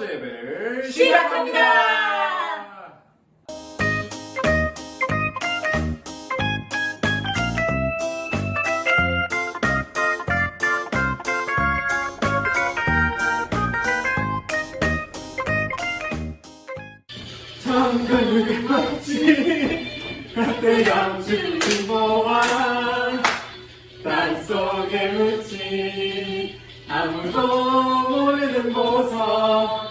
번째 예배 시작합니다. 잠깐을 같이 그때 잠시 부모와 땅속에 묻지 아무도 모르는 보석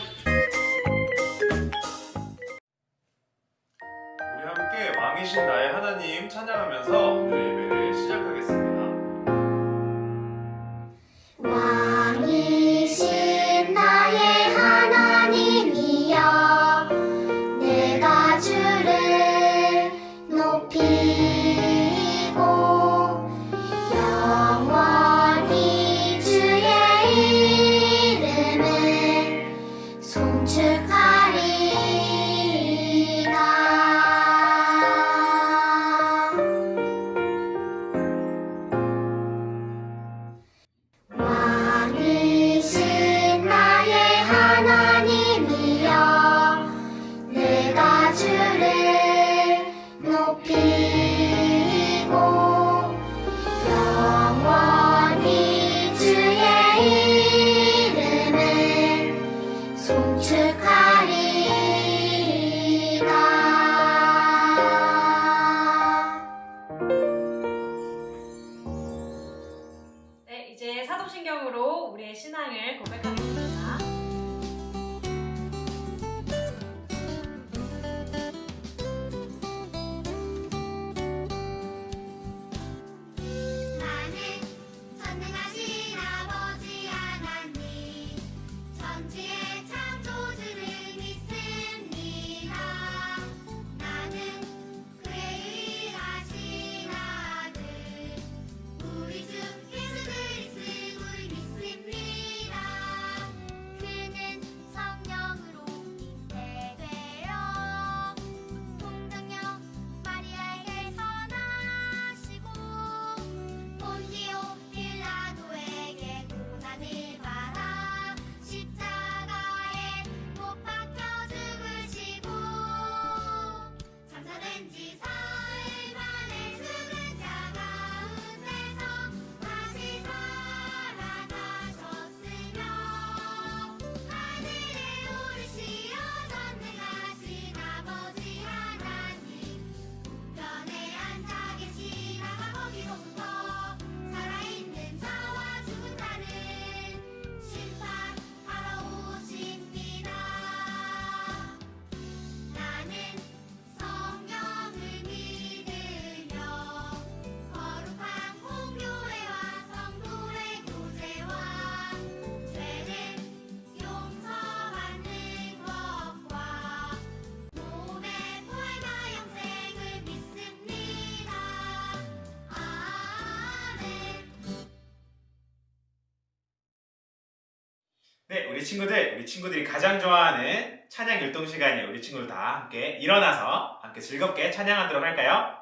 우리 친구들, 우리 친구들이 가장 좋아하는 찬양 율동 시간이에요. 우리 친구들 다 함께 일어나서 함께 즐겁게 찬양하도록 할까요?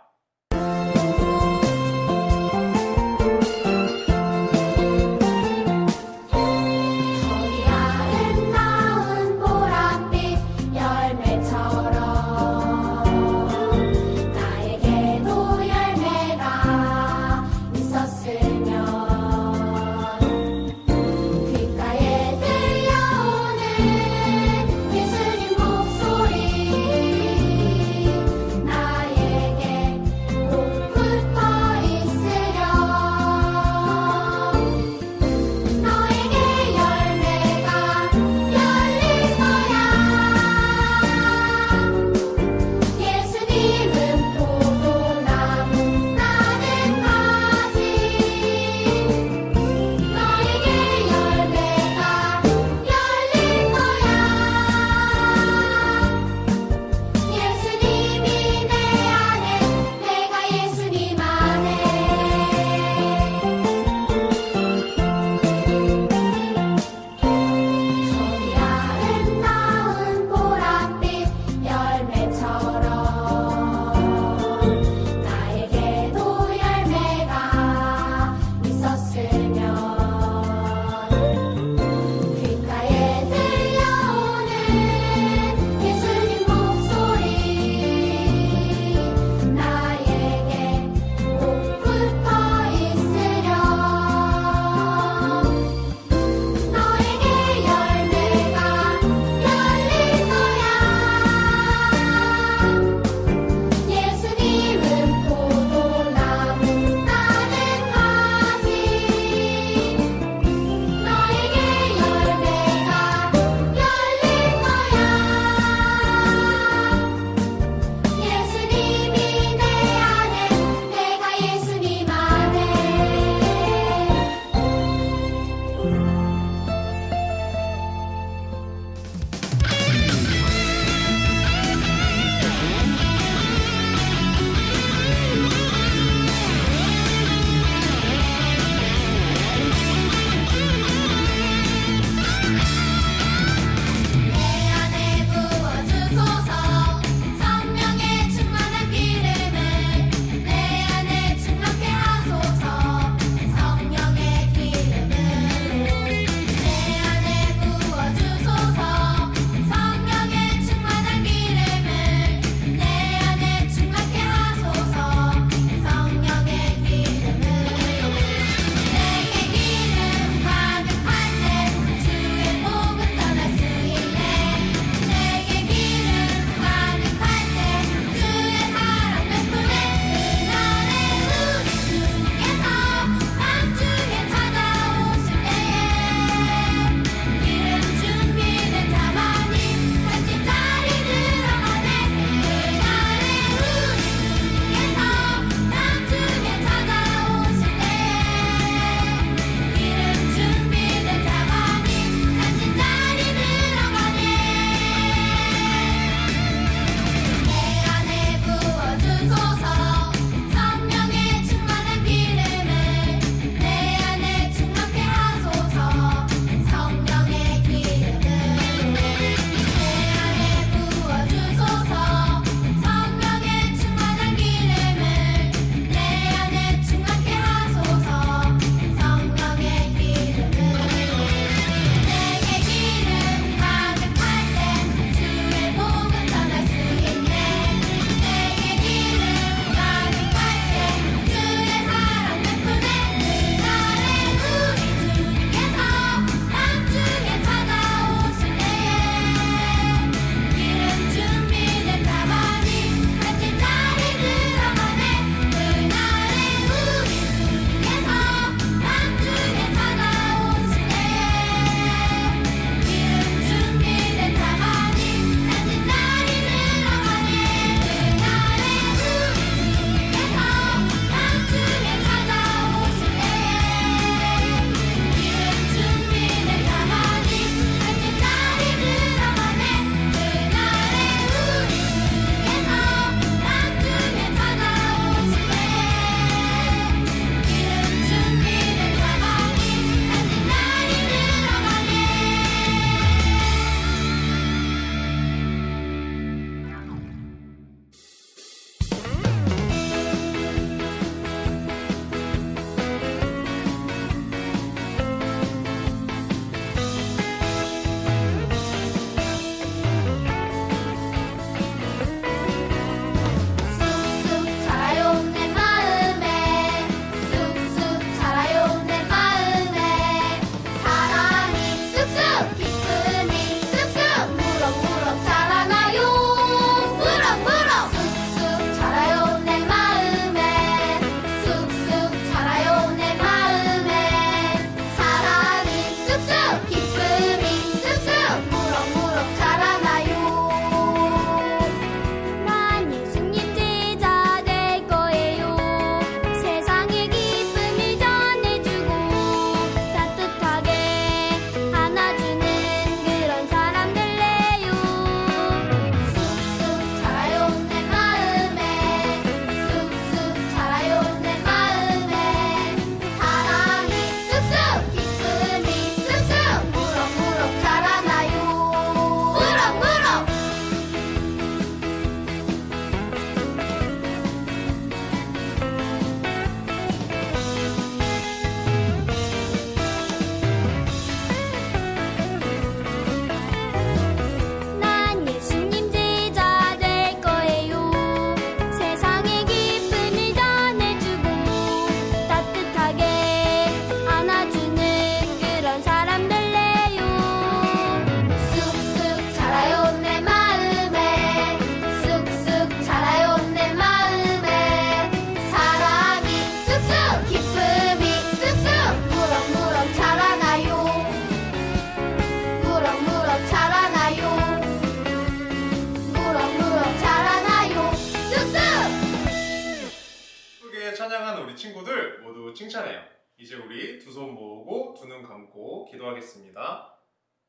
친구들 모두 칭찬해요. 이제 우리 두 손 모으고 두 눈 감고 기도하겠습니다.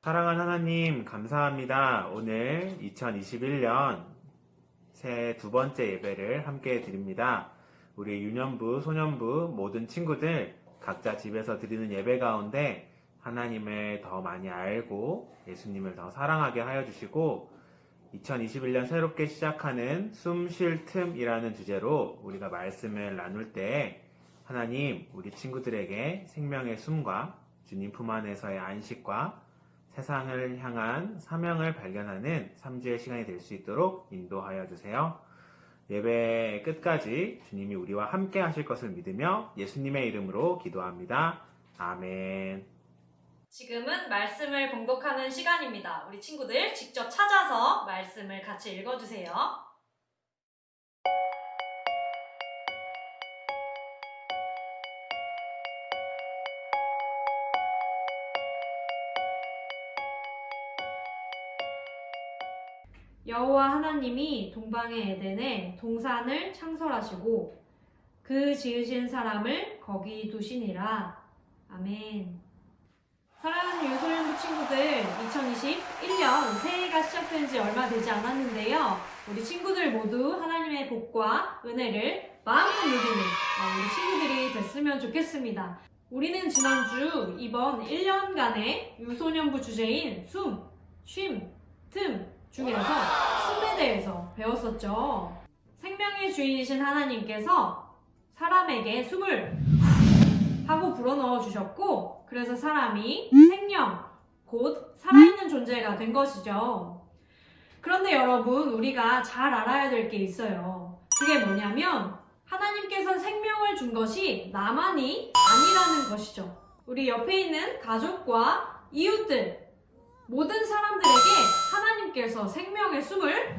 사랑하는 하나님, 감사합니다. 오늘 2021년 새해 두 번째 예배를 함께 드립니다. 우리 유년부, 소년부 모든 친구들 각자 집에서 드리는 예배 가운데 하나님을 더 많이 알고 예수님을 더 사랑하게 하여 주시고 2021년 새롭게 시작하는 숨 쉴 틈이라는 주제로 우리가 말씀을 나눌 때 하나님 우리 친구들에게 생명의 숨과 주님 품 안에서의 안식과 세상을 향한 사명을 발견하는 3주의 시간이 될 수 있도록 인도하여 주세요. 예배 끝까지 주님이 우리와 함께 하실 것을 믿으며 예수님의 이름으로 기도합니다. 아멘. 지금은 말씀을 봉독하는 시간입니다. 우리 친구들 직접 찾아서 말씀을 같이 읽어주세요. 여호와 하나님이 동방의 에덴에 동산을 창설하시고 그 지으신 사람을 거기 두시니라. 아멘. 사랑하는 유소년부 친구들, 2021년 새해가 시작된 지 얼마 되지 않았는데요. 우리 친구들 모두 하나님의 복과 은혜를 마음껏 누리는 어, 우리 친구들이 됐으면 좋겠습니다. 우리는 지난주 이번 1년간의 유소년부 주제인 숨, 쉼, 틈 중에서 숨에 대해서 배웠었죠. 생명의 주인이신 하나님께서 사람에게 숨을 하고 불어넣어 주셨고, 그래서 사람이 생명, 곧 살아있는 존재가 된 것이죠. 그런데 여러분, 우리가 잘 알아야 될 게 있어요. 그게 뭐냐면, 하나님께서 생명을 준 것이 나만이 아니라는 것이죠. 우리 옆에 있는 가족과 이웃들, 모든 사람들에게 하나님께서 생명의 숨을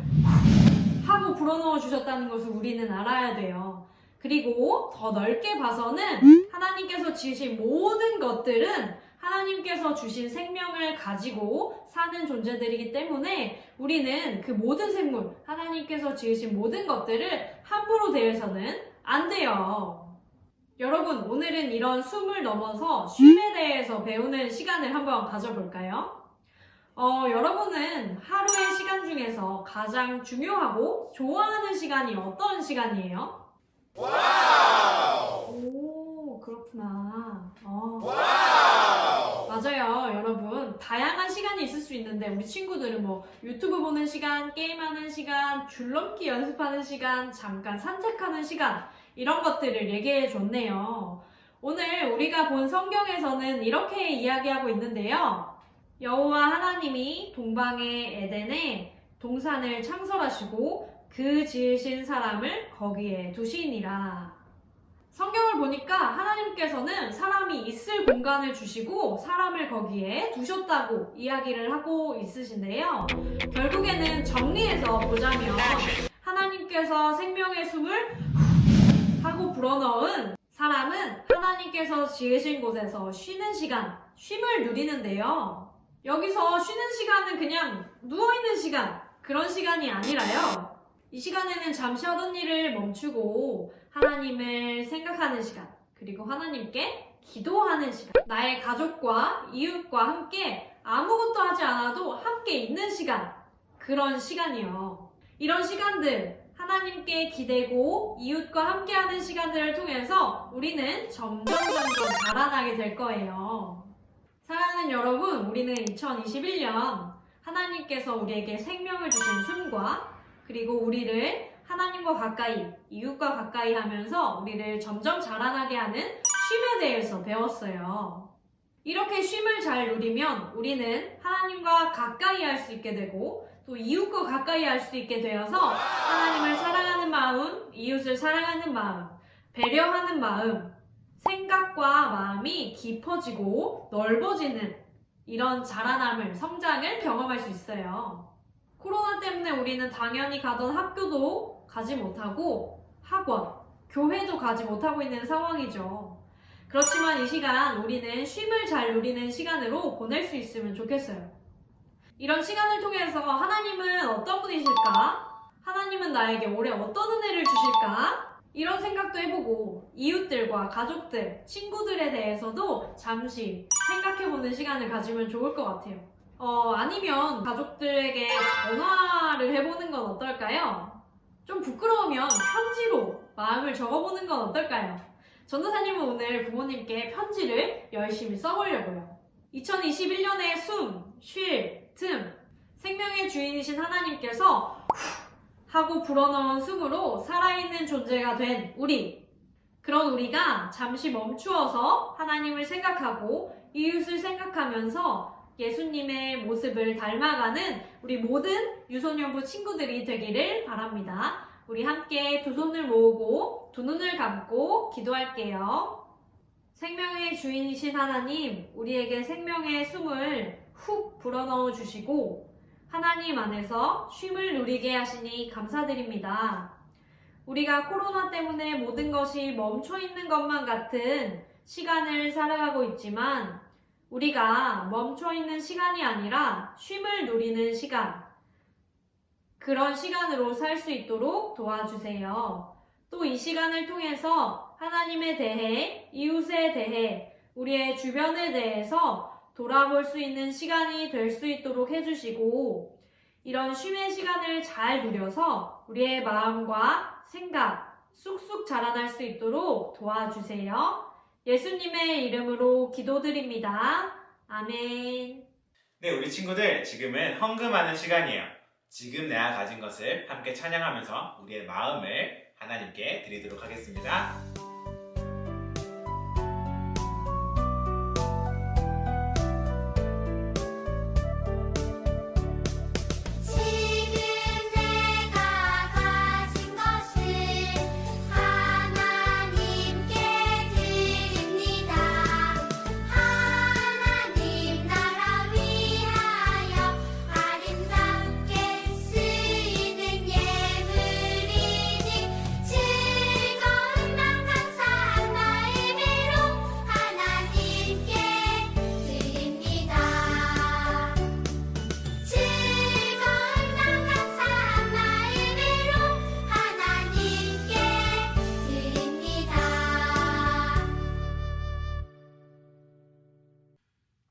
하고 불어넣어 주셨다는 것을 우리는 알아야 돼요. 그리고 더 넓게 봐서는 하나님께서 지으신 모든 것들은 하나님께서 주신 생명을 가지고 사는 존재들이기 때문에 우리는 그 모든 생물, 하나님께서 지으신 모든 것들을 함부로 대해서는 안 돼요. 여러분, 오늘은 이런 숨을 넘어서 쉼에 대해서 배우는 시간을 한번 가져볼까요? 어, 여러분은 하루의 시간 중에서 가장 중요하고 좋아하는 시간이 어떤 시간이에요? 오, 그렇구나. 어. 맞아요, 여러분. 다양한 시간이 있을 수 있는데, 우리 친구들은 뭐, 유튜브 보는 시간, 게임하는 시간, 줄넘기 연습하는 시간, 잠깐 산책하는 시간, 이런 것들을 얘기해 줬네요. 오늘 우리가 본 성경에서는 이렇게 이야기하고 있는데요. 여호와 하나님이 동방의 에덴에 동산을 창설하시고 그 지으신 사람을 거기에 두시니라. 성경을 보니까 하나님께서는 사람이 있을 공간을 주시고 사람을 거기에 두셨다고 이야기를 하고 있으신데요. 결국에는 정리해서 보자면 하나님께서 생명의 숨을 하고 불어넣은 사람은 하나님께서 지으신 곳에서 쉬는 시간, 쉼을 누리는데요. 여기서 쉬는 시간은 그냥 누워있는 시간, 그런 시간이 아니라요. 이 시간에는 잠시 하던 일을 멈추고 하나님을 생각하는 시간, 그리고 하나님께 기도하는 시간, 나의 가족과 이웃과 함께 아무것도 하지 않아도 함께 있는 시간, 그런 시간이요. 이런 시간들, 하나님께 기대고 이웃과 함께하는 시간들을 통해서 우리는 점점 점점 자라나게 될 거예요. 사랑하는 여러분, 우리는 2021년 하나님께서 우리에게 생명을 주신 숨과 그리고 우리를 하나님과 가까이, 이웃과 가까이 하면서 우리를 점점 자라나게 하는 쉼에 대해서 배웠어요. 이렇게 쉼을 잘 누리면 우리는 하나님과 가까이 할 수 있게 되고 또 이웃과 가까이 할 수 있게 되어서 하나님을 사랑하는 마음, 이웃을 사랑하는 마음, 배려하는 마음, 생각과 마음이 깊어지고 넓어지는 이런 자라남을, 성장을 경험할 수 있어요. 코로나 때문에 우리는 당연히 가던 학교도 가지 못하고 학원, 교회도 가지 못하고 있는 상황이죠. 그렇지만 이 시간 우리는 쉼을 잘 누리는 시간으로 보낼 수 있으면 좋겠어요. 이런 시간을 통해서 하나님은 어떤 분이실까? 하나님은 나에게 올해 어떤 은혜를 주실까? 이런 생각도 해보고 이웃들과 가족들, 친구들에 대해서도 잠시 생각해보는 시간을 가지면 좋을 것 같아요. 어, 아니면 가족들에게 전화를 해보는 건 어떨까요? 좀 부끄러우면 편지로 마음을 적어보는 건 어떨까요? 전도사님은 오늘 부모님께 편지를 열심히 써보려고요. 2021년의 숨, 쉴, 틈, 생명의 주인이신 하나님께서 후 하고 불어넣은 숨으로 살아있는 존재가 된 우리. 그런 우리가 잠시 멈추어서 하나님을 생각하고 이웃을 생각하면서 예수님의 모습을 닮아가는 우리 모든 유소년부 친구들이 되기를 바랍니다. 우리 함께 두 손을 모으고 두 눈을 감고 기도할게요. 생명의 주인이신 하나님, 우리에게 생명의 숨을 훅 불어넣어 주시고 하나님 안에서 쉼을 누리게 하시니 감사드립니다. 우리가 코로나 때문에 모든 것이 멈춰 있는 것만 같은 시간을 살아가고 있지만 우리가 멈춰 있는 시간이 아니라 쉼을 누리는 시간, 그런 시간으로 살 수 있도록 도와주세요. 또 이 시간을 통해서 하나님에 대해, 이웃에 대해, 우리의 주변에 대해서 돌아볼 수 있는 시간이 될 수 있도록 해주시고, 이런 쉼의 시간을 잘 누려서 우리의 마음과 생각 쑥쑥 자라날 수 있도록 도와주세요. 예수님의 이름으로 기도드립니다. 아멘. 네, 우리 친구들, 지금은 헌금하는 시간이에요. 지금 내가 가진 것을 함께 찬양하면서 우리의 마음을 하나님께 드리도록 하겠습니다.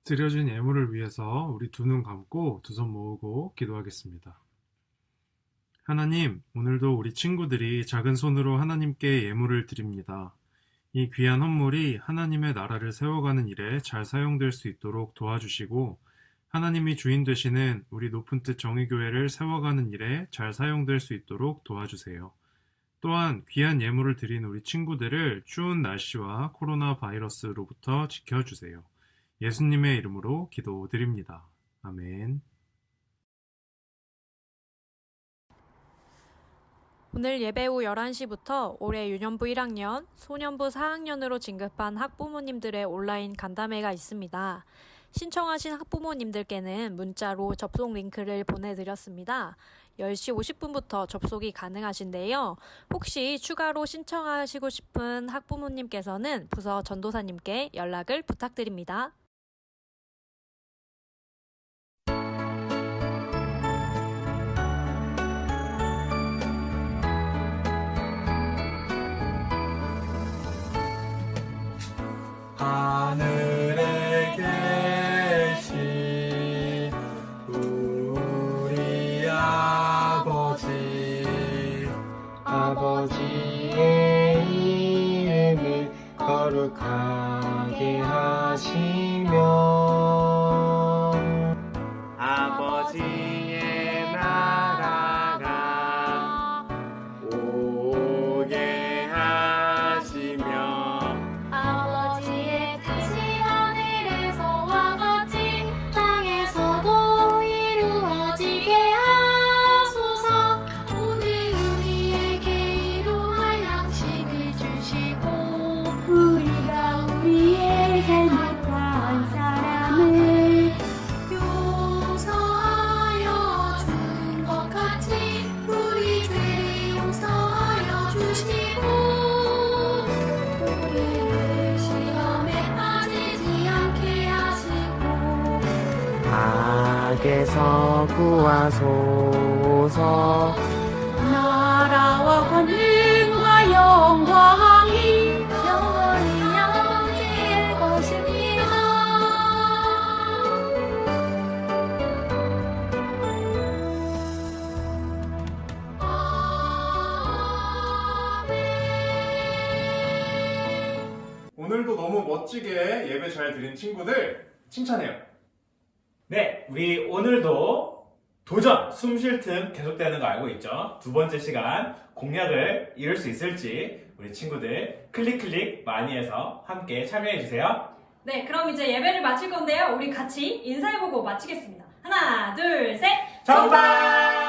드려진 예물을 위해서 우리 두 눈 감고 두 손 모으고 기도하겠습니다. 하나님, 오늘도 우리 친구들이 작은 손으로 하나님께 예물을 드립니다. 이 귀한 헌물이 하나님의 나라를 세워가는 일에 잘 사용될 수 있도록 도와주시고, 하나님이 주인 되시는 우리 높은 뜻 정의교회를 세워가는 일에 잘 사용될 수 있도록 도와주세요. 또한 귀한 예물을 드린 우리 친구들을 추운 날씨와 코로나 바이러스로부터 지켜주세요. 예수님의 이름으로 기도드립니다. 아멘. 오늘 예배 후 11시부터 올해 유년부 1학년, 소년부 4학년으로 진급한 학부모님들의 온라인 간담회가 있습니다. 신청하신 학부모님들께는 문자로 접속 링크를 보내드렸습니다. 10시 50분부터 접속이 가능하신데요. 혹시 추가로 신청하시고 싶은 학부모님께서는 부서 전도사님께 연락을 부탁드립니다. 멋지게 예배 잘 드린 친구들 칭찬해요. 네, 우리 오늘도 도전, 숨 쉴 틈 계속되는 거 알고 있죠? 두 번째 시간 공약을 이룰 수 있을지 우리 친구들 클릭 클릭 많이 해서 함께 참여해 주세요. 네, 그럼 이제 예배를 마칠 건데요. 우리 같이 인사해보고 마치겠습니다. 하나, 둘, 셋. 정답!